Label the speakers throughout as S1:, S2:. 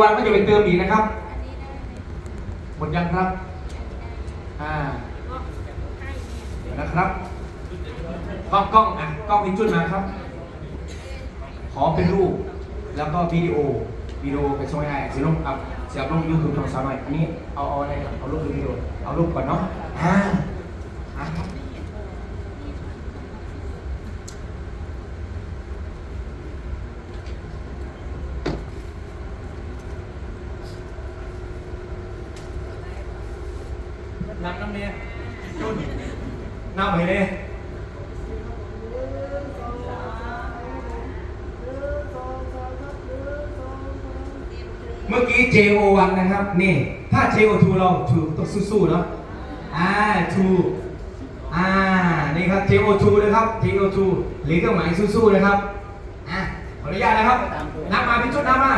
S1: วันก็จะไปเติมอีกนะครับหมดยังครับ อ่าเดี๋ยวนะครับ กล้องกล้องอะกล้องเป็นจุดมาครับ ขอเป็นรูป แล้วก็วิดีโอ วิดีโอไปช่วยให้สิลงอัพเสียบลงยูทูบช่องสาวหน่อย อันนี้เอาเอาอะไรเอารูปวิดีโอ เอารูปก่อนเนาะอ่าอะครับ น้ำน้ำเนี่ยจุนน้ำไปเนี่ยเมื่อกี้ JO1 นะครับ นี่ ถ้า JO2 เราถูกต้องสู้ๆเนาะอ่า2อ่า นี่ครับ JO2 นะครับ JO2 หรือเครื่องหมายสู้ๆนะครับ อะ ขออนุญาตนะครับ น้ำมาพี่จุดน้ำมา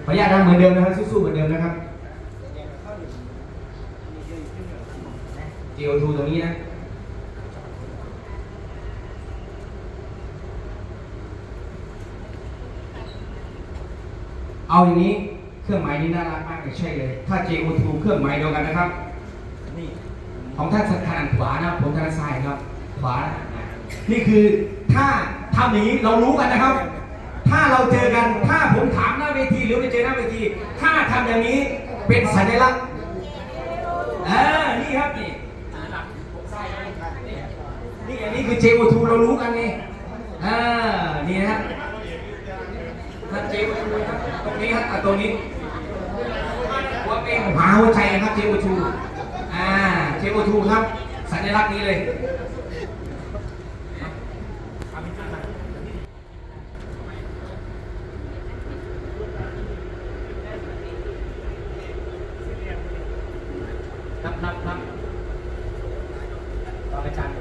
S1: ข ออนุญาตนะเหมือนเดิมนะครับสู้ๆเหมือนเดิมนะครับ GO2 ตรงนี้นะเอาอย่างนี้เครื่องหมายนี้น่ารักมากเลยใช่เลย ถ้า JO2 เครื่องหมายเดียวกันนะครับนี่ของท่านสันขนาดขวานะผมทางซ้ายครับ ขวานะนี่คือถ้าทำอย่างนี้เรารู้กันนะครับ ถ้าเราเจอกันถ้าผมถามหน้าเวทีหรือไปเจอหน้าเวที ถ้าทำอย่างนี้เป็นสัญลักษณ์เออนี่ครับนี่นี่อันนี้คือ JO2 เรารู้กันไงอ่านี่นะครับถ้า JO2 ครับตรงนี้ครับอะตรงนี้หัวเป็นหาหัวใจนะครับ JO2 อ่า JO2 ครับ สัญลักษณ์นี้เลย นับนับต่ออาจารย์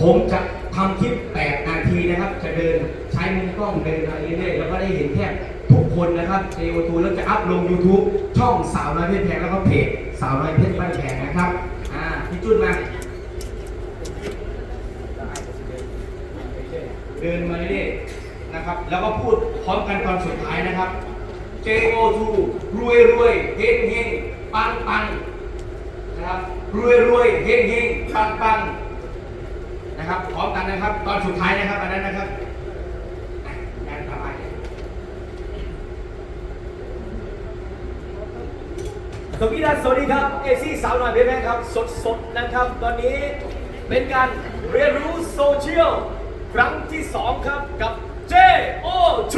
S1: ผมจะ ทีนะครับ จะเดินใช้มุมกล้องเดินอะไรเรื่อยๆแล้วก็ได้เห็นแทบทุกคนนะครับ JO2 แล้วจะอัพลง YouTube ช่องสาวน้อยเพชรแพงแล้วก็เพจสาวน้อยเพชรบ้านแพงนะครับอ่าพี่จุนมาเดินมาเรื่อยๆนะครับ แล้วก็พูดพร้อมกันตอนสุดท้ายนะครับ JO2 รวยรวยเฮงเฮงปังปังนะครับรวยรวยเฮงเฮงปังปัง นะครับพร้อมกันนะครับ ตอนสุดท้ายนะครับอันนั้นนะครับอะงานต่อไปสวัสดีครับสวัสดีครับเอซี่สาวหน่อยเบแบงครับสดๆนะครับ ตอนนี้เป็นการเรียนรู้โซเชียลครั้งที่ 2 ครับกับ JO2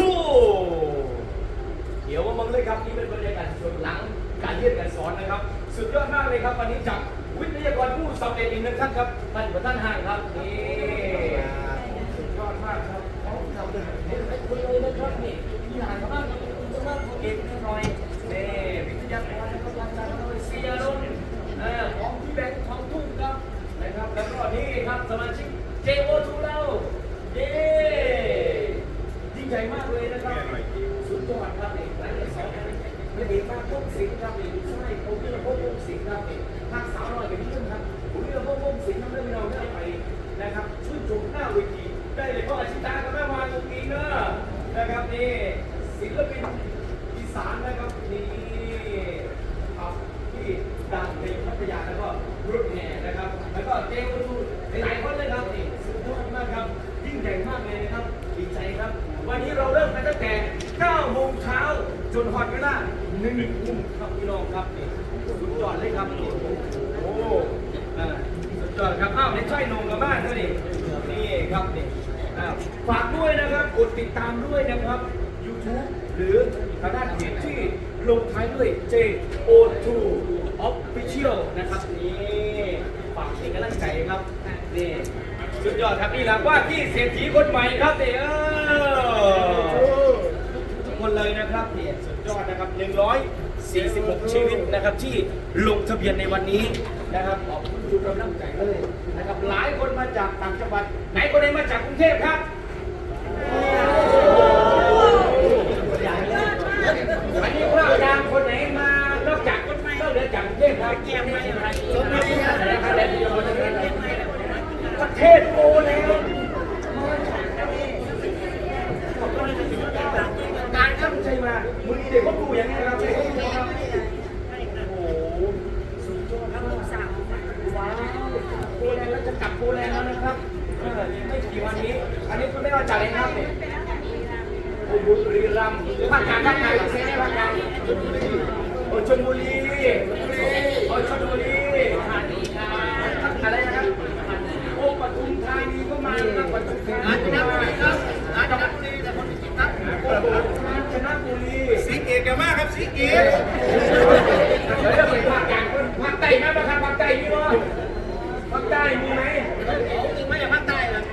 S1: เดี๋ยวมามึงเลยครับนี่เป็นบรรยากาศสดหลังการเรียนการสอนนะครับ สุดยอดมากเลยครับวันนี้จาก วิทยากรผู้สำเร็จอีกหนึ่งท่านครับท่านประธานห้างครับนี่สุดยอดมากครับเขาทำเลยเห็นไหมคุณเลยนะครับนี่ที่หานเขาบ้างจะมาเอกหน่อยนี่วิทยากรนะครับอาจารย์โดยเซียรุ่นอ่อของพี่แบงค์ทองทุ่งครับนะครับ แล้วก็นี่ครับสมาชิก JO2 เราเย้ยิ่งใหญ่มากเลยนะครับสุดยอดครับนี่หลายนสองไม่เห็นมากพวกสิ่งครับ กับแม่วานตรงนี้เนอะนะครับนี่ศิลปินอีสานนะครับนี่ครับที่ดังในพัทยาแล้วก็รถแห่นะครับ แล้วก็เจวทูหลายคนเลยครับนี่สุดยอดมากครับ ยิ่งใหญ่มากเลยนะครับดีใจครับ วันนี้เราเริ่มกันตั้งแต่9โมงเช้าจนฮอดเวลา1ทุ่มครับพี่น้องครับนี่สุดยอดเลยครับโอ้สุดยอดครับอ้าวในช่อยนงกับบ้านด้วยนี่นี่ครับนี่ ฝากด้วยนะครับ กดติดตามด้วยนะครับ YouTube หรือทางด้านเพจที่ลงท้ายด้วย JO2 Official นะครับนี่ฝากเป็นกำลังใจครับนี่สุดยอดครับนี่แหละว่าที่เศรษฐีคนใหม่ครับเนี่ยเออทุกคนเลยนะครับเนี่ยสุดยอดนะครับ146 ชีวิตนะครับที่ลงทะเบียนในวันนี้นะครับขอบคุณทุกกำลังใจเลย หลายคนมาจากต่างจังหวัด ไหนคนไหนมาจากกรุงเทพครับอันนี้พระอาจารย์คนไหนมานอกจากนอกเหนือจากกรุงเทพครับประเทศโปแลนด์การข้ามใจมามือนี้เด็กก็ดูอย่างนี้ครับเด็กก็ดูครับโอ้โหสุดยอดมากว้าวโปแลนด์แล้วจะกลับโปแลนด์แล้วนะครับเอออีกไม่กี่วันนี้ อัน นี้คุณไรับเนี่ยบุรีรัมย์ภาคกลางภาคกลางเซ็นภาคกลางโอชลบุรีโอชลบุรีอะไรนะครับโอ้ปทุมธานีก็มาครับปทุมธานีก็มาครับอาจารย์บุรีแต่คนที่ตักโอ้โหชนะบุรี
S2: สีเกตกันมากครับสีเกต
S1: เดี๋ยวจะไปภาคกลางภาคใต้ไหมภาคภาคใต้มีมั้ยภาคใต้มีไหม
S2: ไม่ใช่ภาคใต้ครับ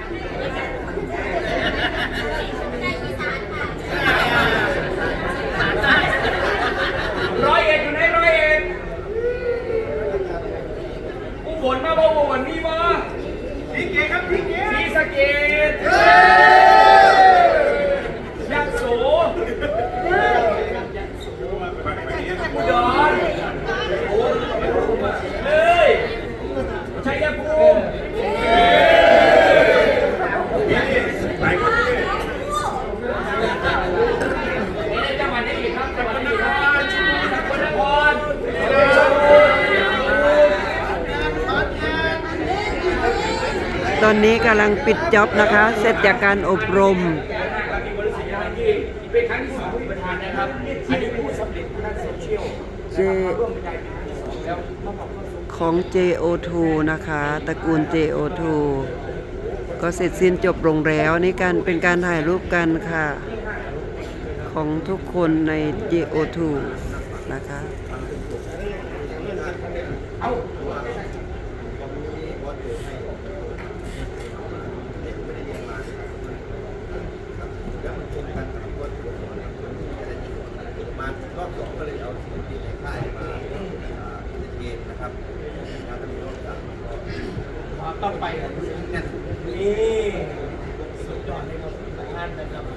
S1: ร้อยเอ็ดอยู่ไหนร้อยเอ็ดอุบลมาบ่อุบลมีบ่
S2: สีเกตครับสีเกต
S1: ศรีสะเกษยักษ์โสอุดรโอ้เลยชัยภูมิ
S2: หลายคนเลย
S1: ในจังหวัดนี้อีกครับจังหวัดนี้อีกครับสกลนคร
S3: ตอนนี้กำลังปิดจ็อบนะคะ เสร็จจากการอบรม
S1: เป็นครั้งที่สองที่ประธานนะครับอันนี้ผู้สำเร็จทางโซเชียลร่วมบรรยายเป็นครั้งที่สองแล้ว
S3: ของ JO2 นะคะ ตระกูล JO2 ก็เสร็จสิ้นจบลงแล้วนี่การเป็นการถ่ายรูปกันค่ะ ของทุกคนใน JO2 นะคะ
S1: เอา
S2: มารอบสองก็เลยเอาศิลปินในค่ายมาเล่นเกมนะครับมาก็มีรอบสามก็
S1: ต้องไปครับ
S2: แน่น
S1: นี่สุดยอดเลยครับ ห